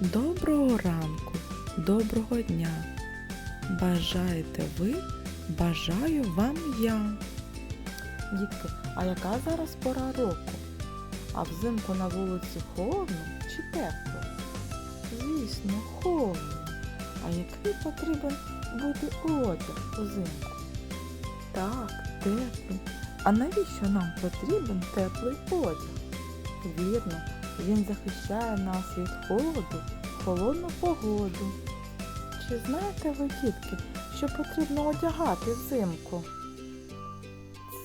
Доброго ранку, доброго дня. Бажаєте ви, бажаю вам я. Дітки, а яка зараз пора року? А взимку на вулиці холодно чи тепло? Звісно, холодно. А який потрібен бути одяг взимку? Так, теплий. А навіщо нам потрібен теплий одяг? Вірно, він захищає нас від холоду холодну погоду. Чи знаєте ви, дітки, що потрібно одягати взимку?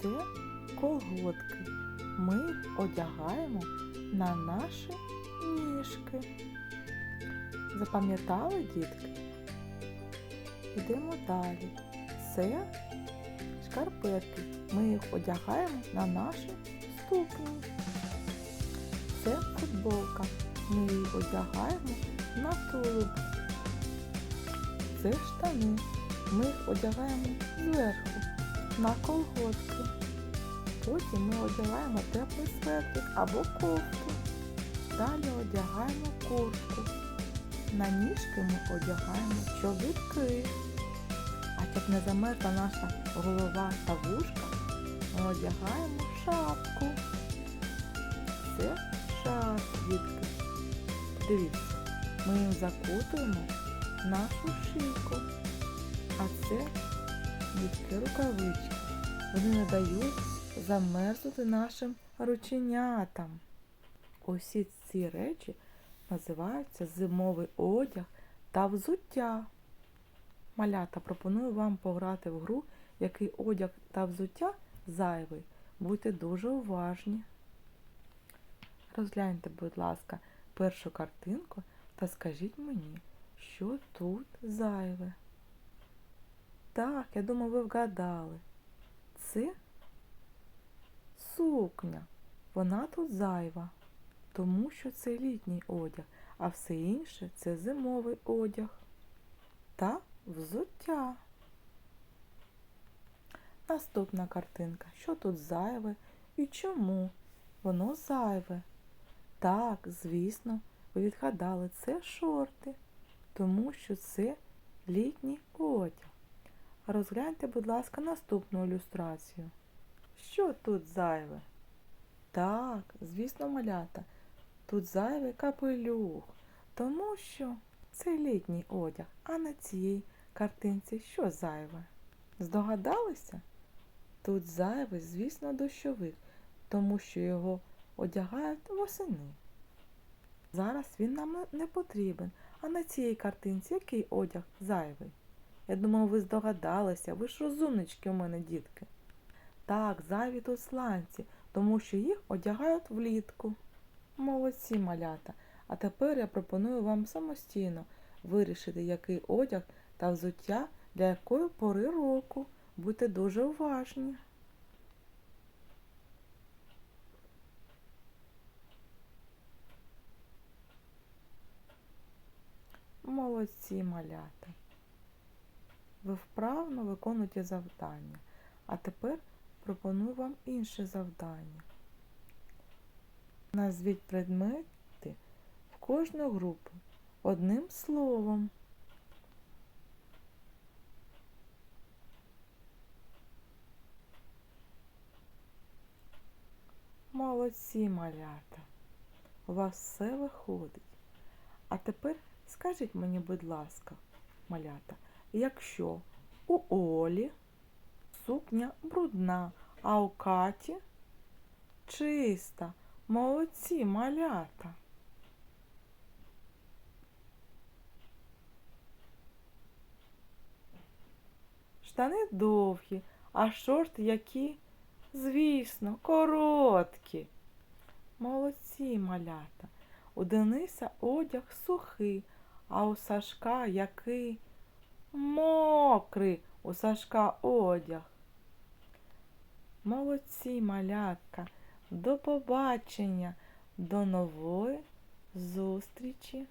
Це колготки. Ми їх одягаємо на наші ніжки. Запам'ятали, дітки? Йдемо далі. Це шкарпетки. Ми їх одягаємо на наші ступні. Це футболка. Ми її одягаємо на тулуб. Це штани. Ми їх одягаємо зверху на колготки. Потім ми одягаємо теплий светрик або кофту. Далі одягаємо куртку. На ніжки ми одягаємо чобітки. А щоб не замерзла наша голова та вушка, ми одягаємо шапку. Це дітки. Дивіться, ми їм закутуємо нашу шийку. А це дітки рукавички. Вони не дають замерзнути нашим рученятам. Усі ці речі називаються зимовий одяг та взуття. Малята пропоную вам пограти в гру, який одяг та взуття зайвий. Будьте дуже уважні. Розгляньте, будь ласка, першу картинку та скажіть мені, що тут зайве. Так, я думаю, ви вгадали. Це сукня. Вона тут зайва, тому що це літній одяг, а все інше це зимовий одяг та взуття. Наступна картинка. Що тут зайве і чому воно зайве? Так, звісно, ви відгадали, це шорти, тому що це літній одяг. Розгляньте, будь ласка, наступну ілюстрацію. Що тут зайве? Так, звісно, малята, тут зайвий капелюх, тому що це літній одяг, а на цій картинці що зайве? Здогадалися? Тут зайвий, звісно, дощовик, тому що його одягають восени. Зараз він нам не потрібен. А на цій картинці який одяг зайвий? Я думаю, ви здогадалися, ви ж розумнички у мене, дітки. Так, зайві тут сланці, тому що їх одягають влітку. Молодці малята. А тепер я пропоную вам самостійно вирішити, який одяг та взуття для якої пори року. Будьте дуже уважні. Молодці малята. Ви вправно виконуєте завдання. А тепер пропоную вам інше завдання. Назвіть предмети в кожну групу одним словом. Молодці малята. У вас все виходить. А тепер скажіть мені, будь ласка, малята, якщо у Олі сукня брудна, а у Каті чиста, молодці малята. Штани довгі, а шорти які? Звісно, короткі. Молодці малята. У Дениса одяг сухий, а у Сашка який? Мокрий у Сашка одяг. Молодці малятка. До побачення, до нової зустрічі.